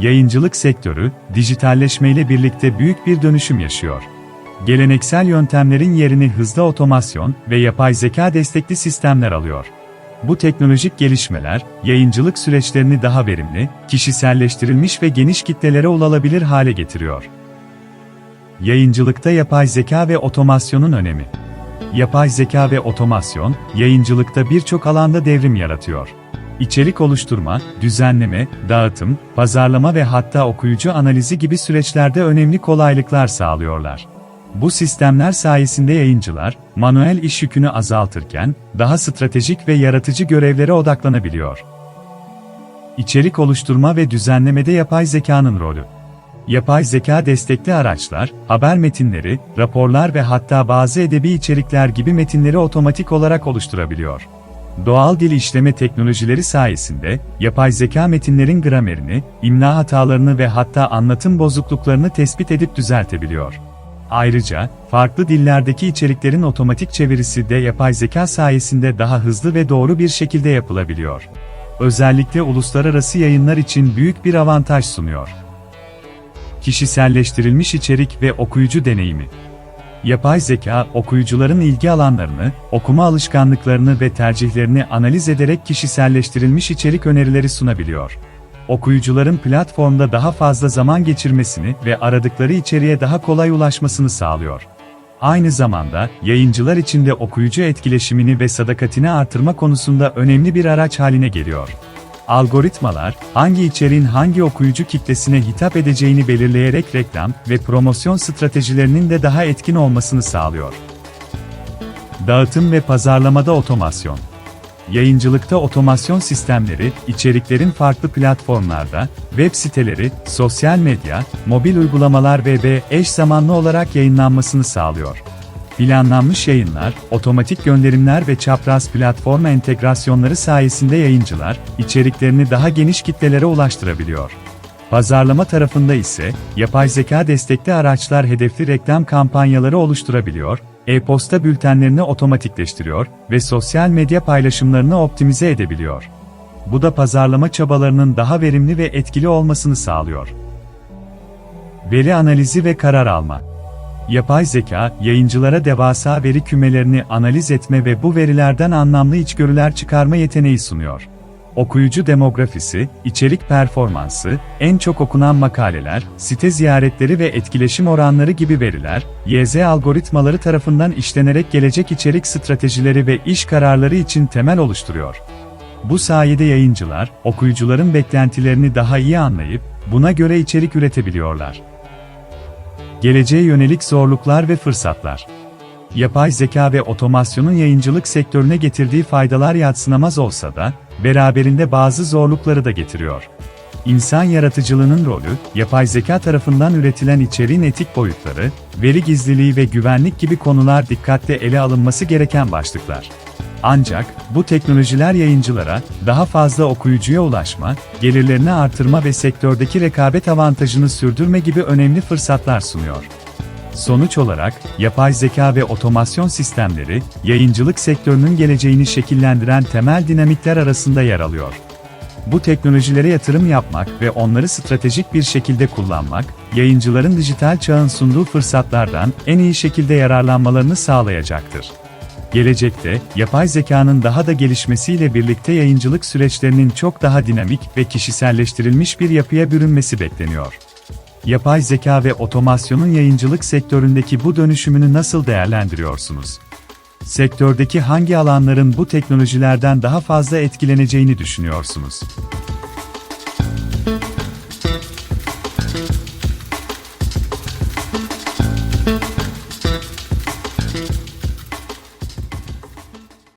Yayıncılık sektörü, dijitalleşmeyle birlikte büyük bir dönüşüm yaşıyor. Geleneksel yöntemlerin yerini hızlı otomasyon ve yapay zeka destekli sistemler alıyor. Bu teknolojik gelişmeler, yayıncılık süreçlerini daha verimli, kişiselleştirilmiş ve geniş kitlelere ulaşılabilir hale getiriyor. Yayıncılıkta yapay zeka ve otomasyonun önemi. Yapay zeka ve otomasyon, yayıncılıkta birçok alanda devrim yaratıyor. İçerik oluşturma, düzenleme, dağıtım, pazarlama ve hatta okuyucu analizi gibi süreçlerde önemli kolaylıklar sağlıyorlar. Bu sistemler sayesinde yayıncılar, manuel iş yükünü azaltırken, daha stratejik ve yaratıcı görevlere odaklanabiliyor. İçerik oluşturma ve düzenlemede yapay zekanın rolü. Yapay zeka destekli araçlar, haber metinleri, raporlar ve hatta bazı edebi içerikler gibi metinleri otomatik olarak oluşturabiliyor. Doğal dil işleme teknolojileri sayesinde, yapay zeka metinlerin gramerini, imla hatalarını ve hatta anlatım bozukluklarını tespit edip düzeltebiliyor. Ayrıca, farklı dillerdeki içeriklerin otomatik çevirisi de yapay zeka sayesinde daha hızlı ve doğru bir şekilde yapılabiliyor. Özellikle uluslararası yayınlar için büyük bir avantaj sunuyor. Kişiselleştirilmiş içerik ve okuyucu deneyimi. Yapay zeka, okuyucuların ilgi alanlarını, okuma alışkanlıklarını ve tercihlerini analiz ederek kişiselleştirilmiş içerik önerileri sunabiliyor. Okuyucuların platformda daha fazla zaman geçirmesini ve aradıkları içeriğe daha kolay ulaşmasını sağlıyor. Aynı zamanda, yayıncılar için de okuyucu etkileşimini ve sadakatini artırma konusunda önemli bir araç haline geliyor. Algoritmalar, hangi içeriğin hangi okuyucu kitlesine hitap edeceğini belirleyerek reklam ve promosyon stratejilerinin de daha etkin olmasını sağlıyor. Dağıtım ve pazarlamada otomasyon. Yayıncılıkta otomasyon sistemleri, içeriklerin farklı platformlarda, web siteleri, sosyal medya, mobil uygulamalar ve ve eş zamanlı olarak yayınlanmasını sağlıyor. Planlanmış yayınlar, otomatik gönderimler ve çapraz platform entegrasyonları sayesinde yayıncılar, içeriklerini daha geniş kitlelere ulaştırabiliyor. Pazarlama tarafında ise, yapay zeka destekli araçlar hedefli reklam kampanyaları oluşturabiliyor, e-posta bültenlerini otomatikleştiriyor ve sosyal medya paylaşımlarını optimize edebiliyor. Bu da pazarlama çabalarının daha verimli ve etkili olmasını sağlıyor. Veri analizi ve karar alma. Yapay zeka, yayıncılara devasa veri kümelerini analiz etme ve bu verilerden anlamlı içgörüler çıkarma yeteneği sunuyor. Okuyucu demografisi, içerik performansı, en çok okunan makaleler, site ziyaretleri ve etkileşim oranları gibi veriler, YZ algoritmaları tarafından işlenerek gelecek içerik stratejileri ve iş kararları için temel oluşturuyor. Bu sayede yayıncılar, okuyucuların beklentilerini daha iyi anlayıp, buna göre içerik üretebiliyorlar. Geleceğe yönelik zorluklar ve fırsatlar. Yapay zeka ve otomasyonun yayıncılık sektörüne getirdiği faydalar yadsınamaz olsa da, beraberinde bazı zorlukları da getiriyor. İnsan yaratıcılığının rolü, yapay zeka tarafından üretilen içeriğin etik boyutları, veri gizliliği ve güvenlik gibi konular dikkatle ele alınması gereken başlıklar. Ancak, bu teknolojiler yayıncılara, daha fazla okuyucuya ulaşma, gelirlerini artırma ve sektördeki rekabet avantajını sürdürme gibi önemli fırsatlar sunuyor. Sonuç olarak, yapay zeka ve otomasyon sistemleri, yayıncılık sektörünün geleceğini şekillendiren temel dinamikler arasında yer alıyor. Bu teknolojilere yatırım yapmak ve onları stratejik bir şekilde kullanmak, yayıncıların dijital çağın sunduğu fırsatlardan en iyi şekilde yararlanmalarını sağlayacaktır. Gelecekte, yapay zekanın daha da gelişmesiyle birlikte yayıncılık süreçlerinin çok daha dinamik ve kişiselleştirilmiş bir yapıya bürünmesi bekleniyor. Yapay zeka ve otomasyonun yayıncılık sektöründeki bu dönüşümünü nasıl değerlendiriyorsunuz? Sektördeki hangi alanların bu teknolojilerden daha fazla etkileneceğini düşünüyorsunuz?